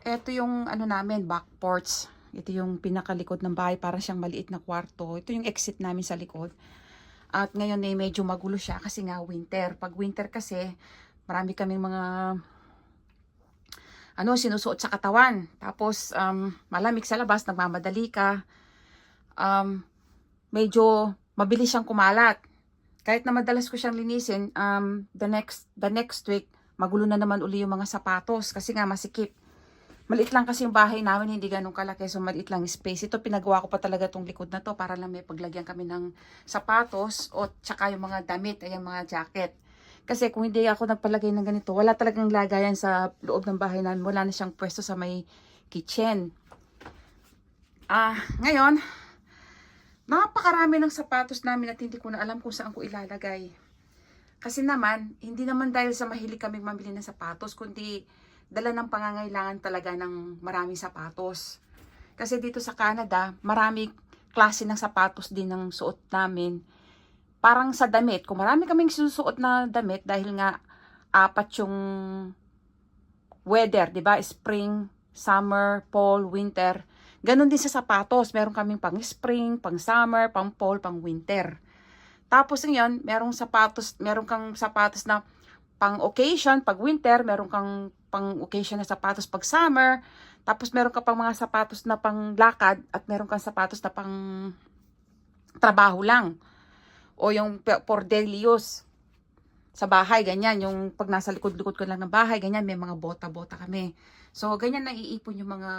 Ito yung ano namin, back porch. Ito yung pinakalikod ng bahay, parang siyang maliit na kwarto. Ito yung exit namin sa likod. At ngayon eh, medyo magulo siya kasi nga winter. Pag winter kasi, marami kaming mga ano, sinusuot sa katawan. Tapos, um, malamig sa labas, nagmamadali ka. Um, medyo mabilis siyang kumalat. Kahit na madalas ko siyang linisin, um, the next the next week, magulo na naman uli yung mga sapatos kasi nga masikip. Maliit lang kasi yung bahay namin, hindi ganun kalaki. So, maliit lang space. Ito, pinagawa ko pa talaga tong likod na to para lang may paglagyan kami ng sapatos o tsaka yung mga damit, ay yung mga jacket. Kasi kung hindi ako nagpalagay ng ganito, wala talagang lagayan sa loob ng bahay namin. Wala na siyang pwesto sa may kitchen. Ah, ngayon, napakarami ng sapatos namin at hindi ko na alam kung saan ko ilalagay. Kasi naman, hindi naman dahil sa mahilig kaming mamili ng sapatos, kundi dala ng pangangailangan talaga ng maraming sapatos. Kasi dito sa Canada, marami klase ng sapatos din ng suot namin. Parang sa damit, kung marami kaming susuot na damit dahil nga apat yung weather, 'di ba? Spring, summer, fall, winter. Ganon din sa sapatos. Meron kaming pang spring, pang summer, pang fall, pang winter. Tapos ngayon, merong sapatos, meron kang sapatos na pang occasion, pag winter, meron kang pang occasion na sapatos pag summer, tapos meron ka pang mga sapatos na pang lakad at meron kang sapatos na pang trabaho lang. O yung for daily use. Sa bahay, ganyan. Yung pag nasa likod-likod ko lang ng bahay, ganyan, may mga bota-bota kami. So, ganyan naiipon yung mga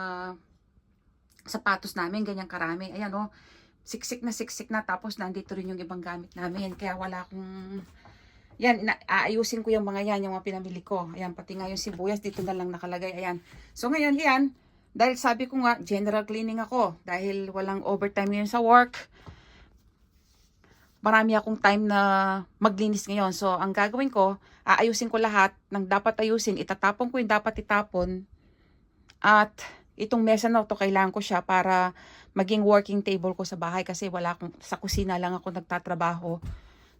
sapatos namin, ganyan karami. Ayan, oh, siksik na siksik na, tapos nandito rin yung ibang gamit namin. Kaya wala akong yan, ina- aayusin ko yung mga yan, yung mga pinamili ko. Ayan, pati nga yung sibuyas, dito na lang nakalagay. Ayan. So ngayon, yan, dahil sabi ko nga, general cleaning ako. Dahil walang overtime ngayon sa work. Marami akong time na maglinis ngayon. So, ang gagawin ko, aayusin ko lahat ng dapat ayusin. Itatapon ko yung dapat itapon. At itong mesa na to, kailangan ko siya para maging working table ko sa bahay kasi wala akong, sa kusina lang ako nagtatrabaho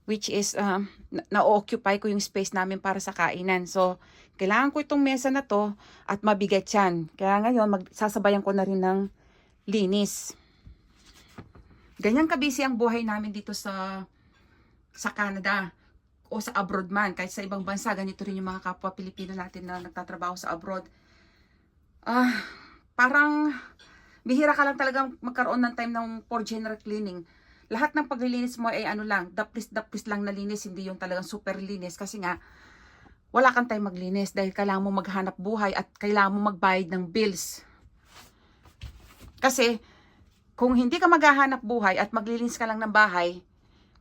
which is na- na-occupy ko yung space namin para sa kainan. So, kailangan ko itong mesa na to at mabigat yan. Kaya ngayon, magsasabayan ko na rin ng linis. Ganyan kabisi ang buhay namin dito sa sa Canada o sa abroad man. Kahit sa ibang bansa, ganito rin yung mga kapwa Pilipino natin na nagtatrabaho sa abroad. Ah, parang bihira ka lang talagang magkaroon ng time ng for general cleaning lahat ng paglilinis mo ay ano lang, daplis-daplis lang na linis, hindi yung talagang super linis kasi nga wala kang time maglinis dahil kailangan mo maghanap buhay at kailangan mo magbayad ng bills. Kasi kung hindi ka maghahanap buhay at maglilinis ka lang ng bahay,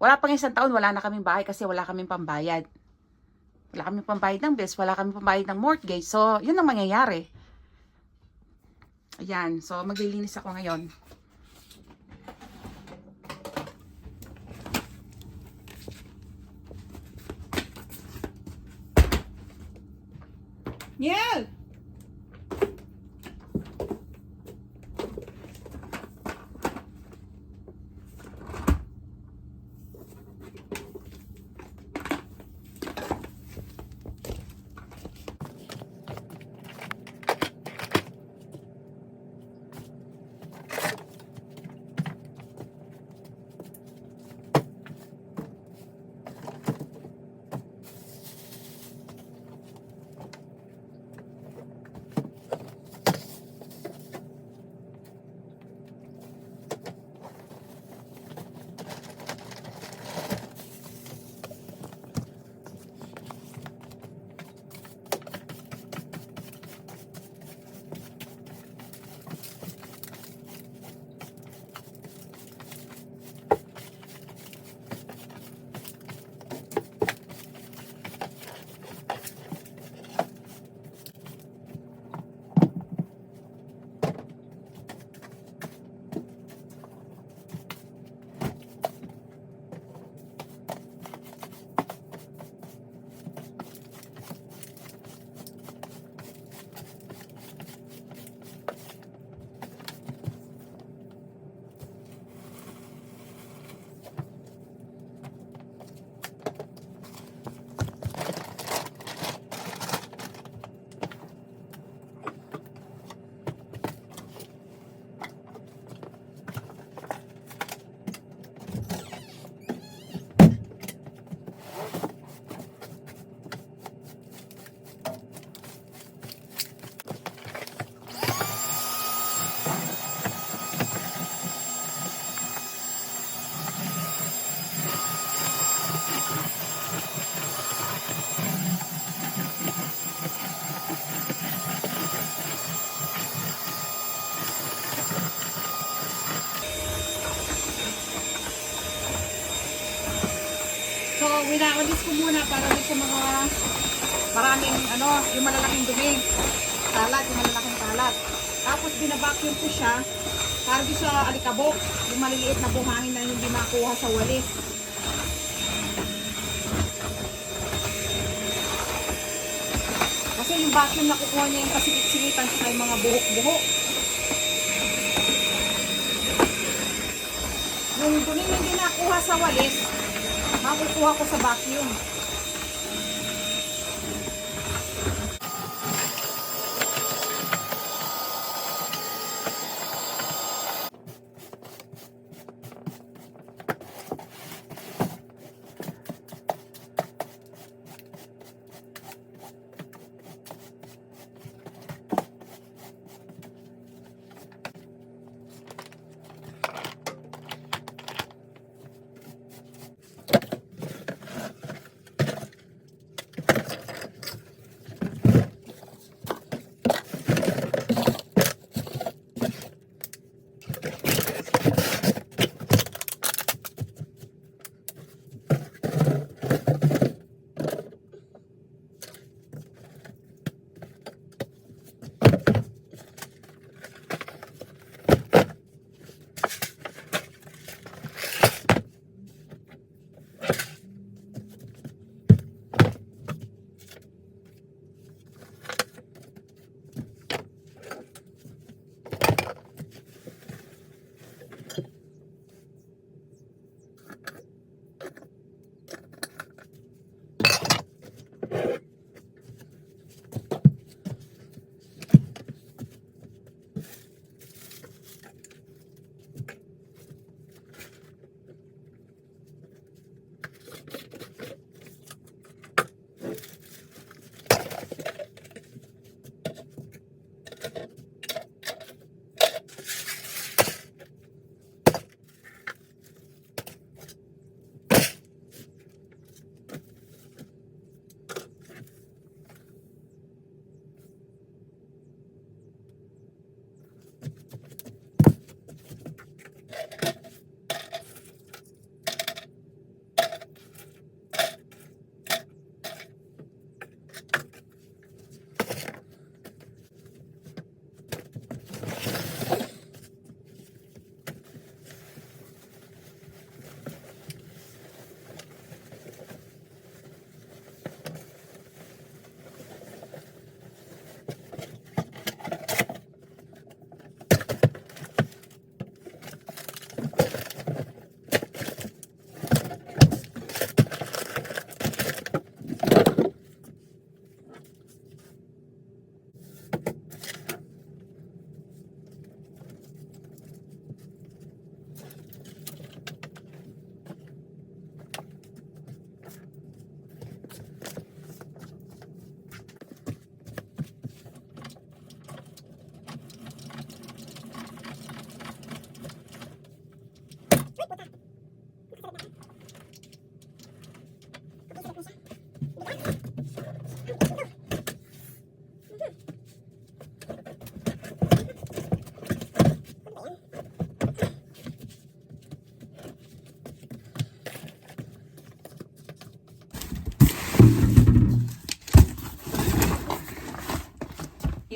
wala pang isang taon, wala na kaming bahay kasi wala kaming pambayad. Wala kaming pambayad ng bills, wala kaming pambayad ng mortgage. So, yun ang mangyayari. Ayan, so maglilinis ako ngayon. Niel! Winawalis ko muna para hindi siya mga maraming ano, yung malalaking dumi. Kalat, yung malalaking kalat. Tapos binabacuum ko siya para di sa alikabok. Yung maliliit na buhangin na hindi makuha sa walis. Kasi yung vacuum na kukuha niya yung kasikit-sikitan sa mga buhok-buhok. Yung dumi hindi nakuha sa walis, makukuha ko sa vacuum.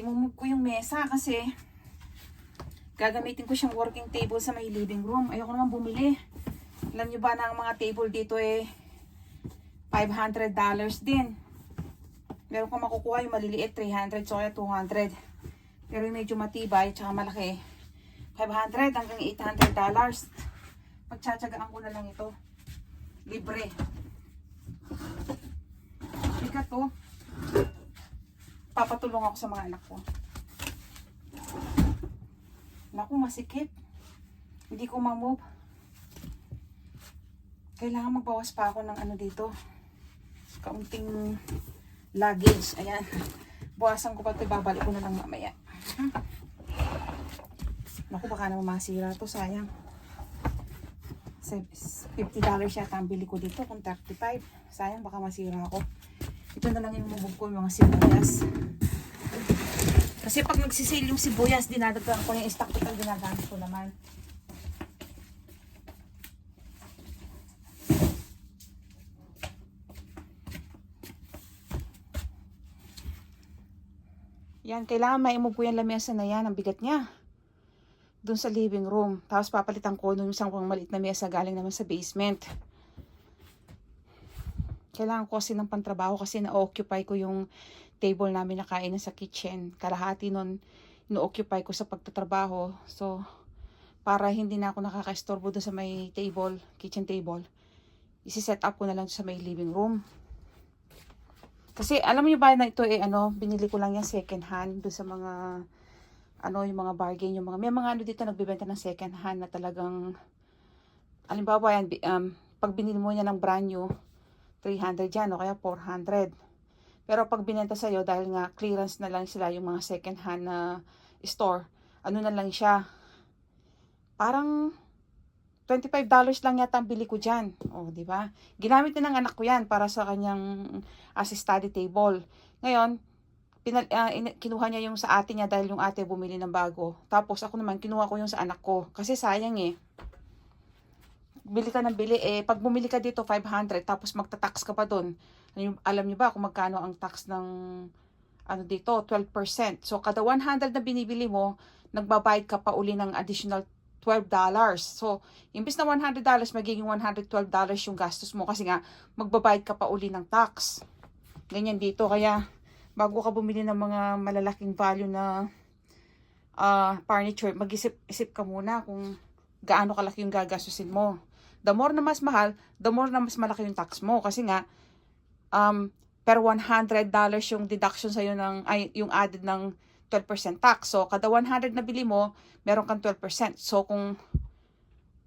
Imumove ko yung mesa kasi gagamitin ko siyang working table sa may living room. Ayoko naman bumili. Alam niyo ba na ang mga table dito eh $500 din. Meron ko makukuha yung maliliit 300 so kaya 200. Pero yung medyo matibay tsaka malaki 500 hanggang 800 dollars. Pagtsatsagaan ko na lang ito. Libre. Bigat to. Papatulong ako sa mga anak ko. Naku, masikip. Hindi ko ma-move. Kailangan magbawas pa ako ng ano dito. Kaunting luggage. Ayan. Buwasan ko pa ito. Babalik ko na lang mamaya. Hmm. Naku, baka naman masira to. Sayang. Sa- $50 yata ang bili ko dito. Kung 35. Sayang, baka masira ako. Ito na lang yung mabog ko, mga sibuyas. Kasi pag nagsisail yung sibuyas, dinadagdagan ko yung stock total, ginagamit ko naman. Yan, kailangan maimove ko yung lamesa na yan, ang bigat niya. Doon sa living room. Tapos papalitan ko nung isang pang maliit na mesa galing naman sa basement. Kailangan ko kasi ng pantrabaho kasi na-occupy ko yung table namin na kainan sa kitchen. Kalahati nun, ino-occupy ko sa pagtatrabaho. So, para hindi na ako nakaka-estorbo sa may table, kitchen table, isi-set up ko na lang sa may living room. Kasi alam niyo ba na ito eh ano, binili ko lang yan second hand doon sa mga ano yung mga bargain, yung mga may mga ano dito nagbebenta ng second hand na talagang halimbawa yan um, pag binili mo niya ng brand new 300 yan o kaya 400. Pero pag binenta sa dahil nga clearance na lang sila yung mga second hand na store, ano na lang siya parang $25 lang yata ang bili ko dyan. O, di ba? Ginamit na ng anak ko yan para sa kanyang as study table. Ngayon, pinal, in- kinuha niya yung sa ate niya dahil yung ate bumili ng bago. Tapos ako naman, kinuha ko yung sa anak ko. Kasi sayang eh. Bili ka ng bili eh. Pag bumili ka dito, 500. Tapos magta-tax ka pa doon. Alam niyo ba kung magkano ang tax ng ano dito? 12%. So, kada 100 na binibili mo, nagbabayad ka pa uli ng additional $12. So, imbis na $100, magiging $112 yung gastos mo kasi nga magbabayad ka pa uli ng tax. Ganyan dito. Kaya, bago ka bumili ng mga malalaking value na ah, furniture, mag-isip-isip ka muna kung gaano kalaki yung gagastusin mo. The more na mas mahal, the more na mas malaki yung tax mo. Kasi nga, um, per $100 yung deduction sa'yo ng, ay, yung added ng 12% tax. So, kada 100 na bili mo, meron kang 12%. So, kung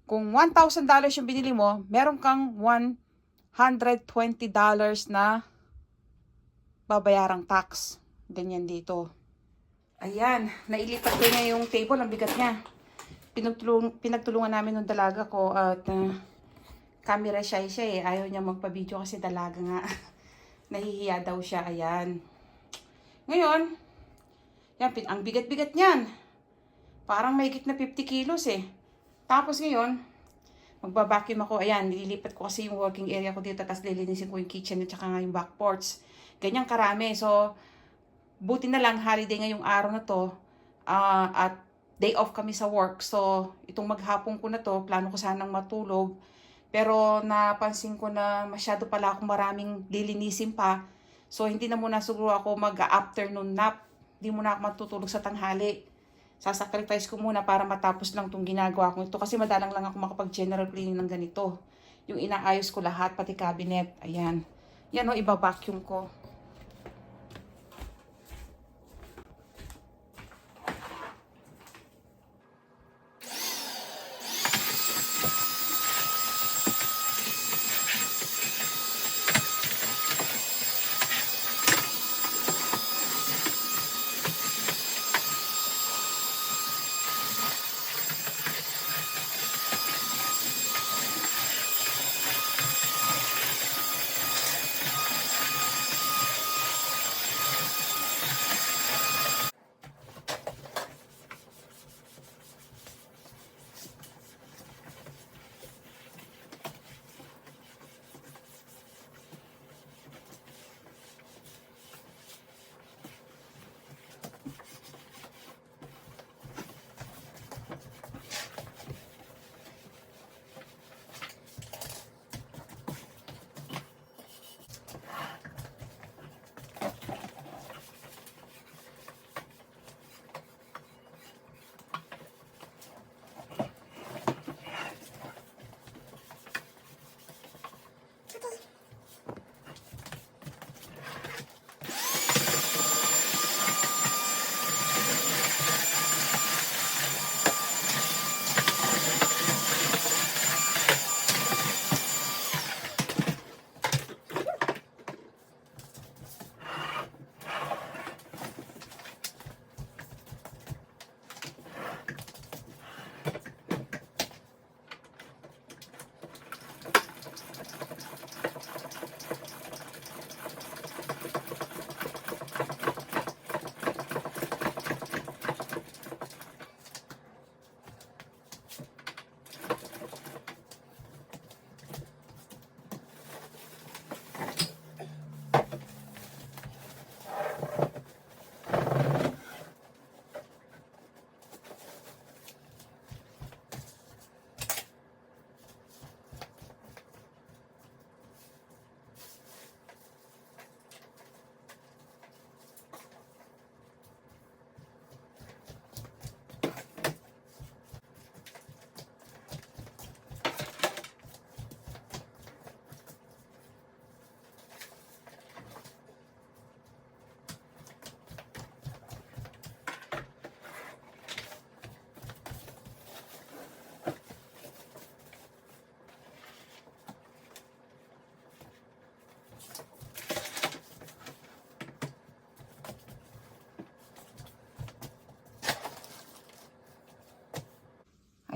kung $1,000 yung binili mo, meron kang $120 na babayarang tax. Ganyan dito. Ayan, nailipat ko na yung table, ang bigat niya. Pinagtulung, pinagtulungan namin ng dalaga ko at uh, camera shy siya eh. Ayaw niya magpa-video kasi dalaga nga. Nahihiya daw siya, ayan. Ngayon, yan, ang bigat-bigat niyan. Parang may na 50 kilos eh. Tapos ngayon, magbabacuum ako. Ayan, nililipat ko kasi yung working area ko dito. Tapos lilinisin ko yung kitchen at saka nga yung back porch. Ganyan karami. So, buti na lang holiday ngayong araw na to. ah, at day off kami sa work. So, itong maghapon ko na to, plano ko sanang matulog. Pero napansin ko na masyado pala akong maraming lilinisin pa. So, hindi na muna siguro ako mag-afternoon nap. Hindi muna ako matutulog sa tanghali. Sasacrifice ko muna para matapos lang itong ginagawa ko ito. Kasi madalang lang ako makapag-general cleaning ng ganito. Yung inaayos ko lahat, pati cabinet. Ayan. Yan o, iba-vacuum ko.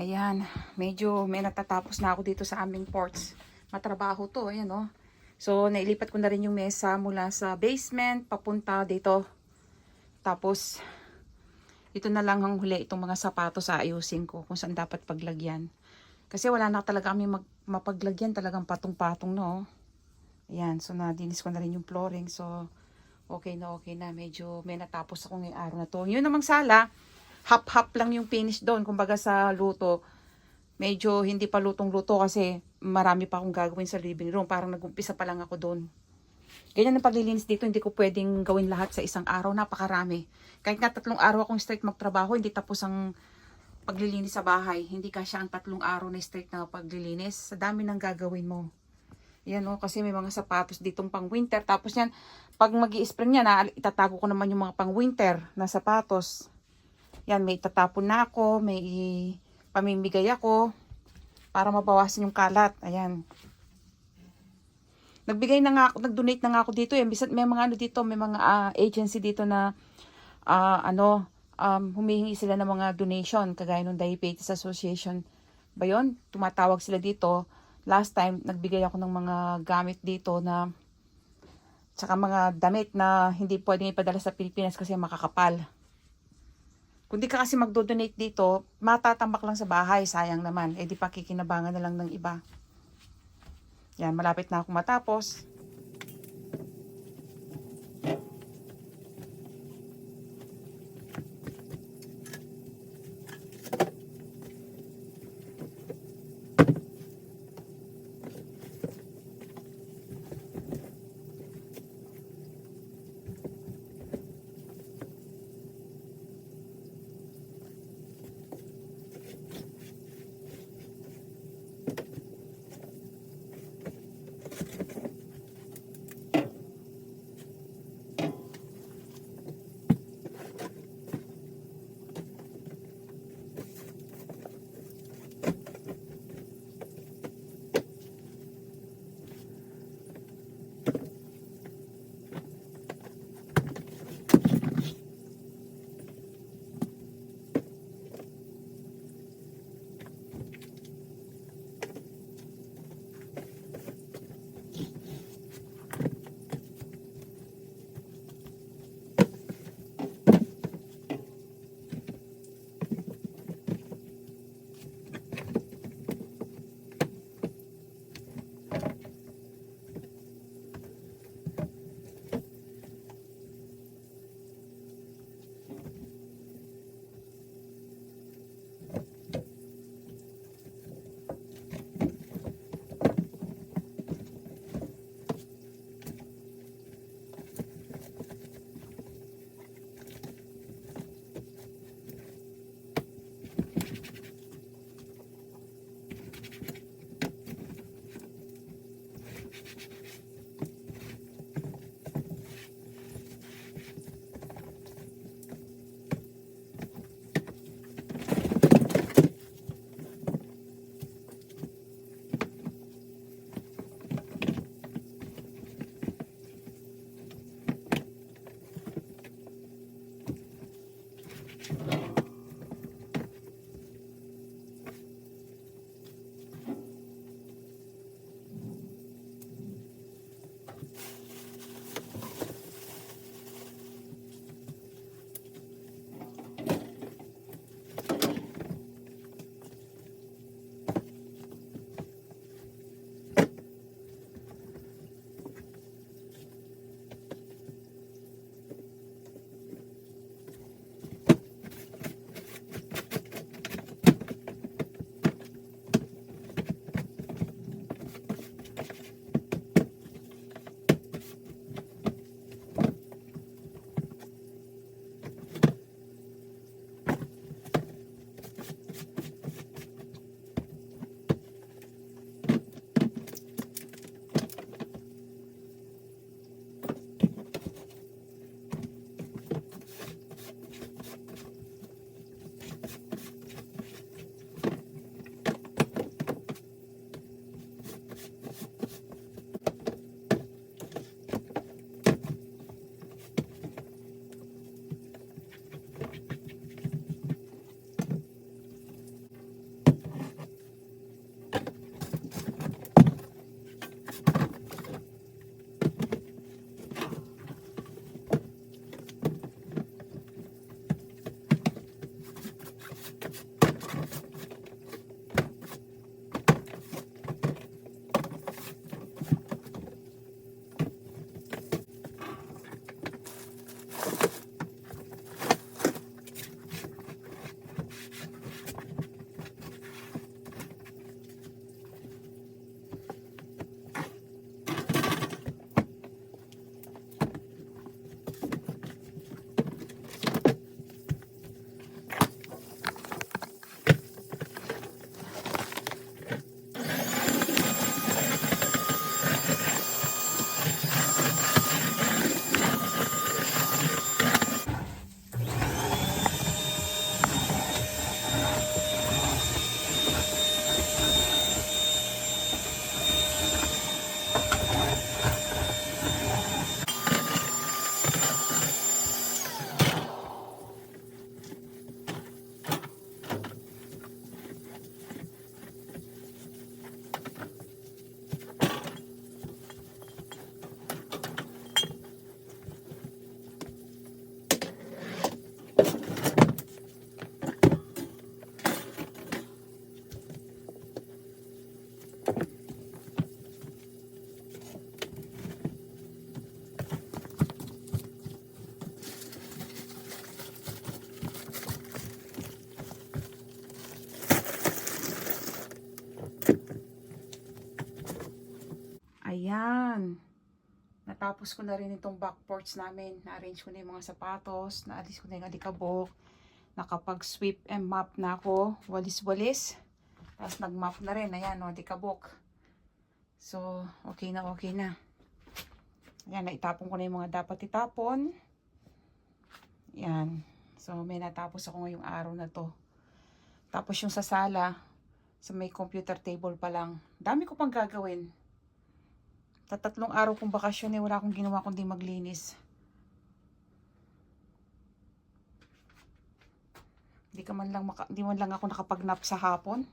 Ayan, medyo may natatapos na ako dito sa aming ports. Matrabaho to, ayan o. So, nailipat ko na rin yung mesa mula sa basement papunta dito. Tapos, ito na lang ang huli itong mga sapatos ayusin ko kung saan dapat paglagyan. Kasi wala na talaga kami mag, mapaglagyan talagang patong-patong no. Ayan, so nadinis ko na rin yung flooring. So, okay na okay na. Medyo may natapos ako ngayong araw na to. Yun namang sala, hap-hap lang yung finish doon. Kumbaga sa luto, medyo hindi pa lutong-luto kasi marami pa akong gagawin sa living room. Parang nag-umpisa pa lang ako doon. Ganyan ang paglilinis dito, hindi ko pwedeng gawin lahat sa isang araw. Napakarami. Kahit nga tatlong araw akong straight magtrabaho, hindi tapos ang paglilinis sa bahay. Hindi kasya ang tatlong araw na straight na paglilinis. Sa dami ng gagawin mo. Yan o, kasi may mga sapatos ditong pang winter. Tapos yan, pag mag spring yan, na, itatago ko naman yung mga pang winter na sapatos. Yan, may itatapon na ako, may pamimigay ako para mabawasan yung kalat. Ayan. Nagbigay na nga ako, nag-donate na nga ako dito. Eh. May mga ano dito, may mga ah, agency dito na ah, ano, um, humihingi sila ng mga donation, kagaya ng Diabetes Association. Ba yun? Tumatawag sila dito. Last time, nagbigay ako ng mga gamit dito na tsaka mga damit na hindi pwedeng ipadala sa Pilipinas kasi makakapal. Kung di ka kasi magdo-donate dito, matatambak lang sa bahay, sayang naman. Eh di pa kikinabangan na lang ng iba. Yan, malapit na ako matapos. Natapos ko na rin itong back porch namin. Na-arrange ko na yung mga sapatos, naalis ko na yung alikabok, nakapag-sweep and mop na ako, walis-walis. Tapos nag-mop na rin, ayan o, alikabok. So, okay na, okay na. Ayan, naitapon ko na yung mga dapat itapon. Yan. So, may natapos ako ngayong araw na to. Tapos yung sa sala, sa may computer table pa lang. Dami ko pang gagawin. Sa tatlong araw kong bakasyon eh, wala akong ginawa kundi maglinis. Hindi ka man lang, maka, di man lang ako nakapag-nap sa hapon.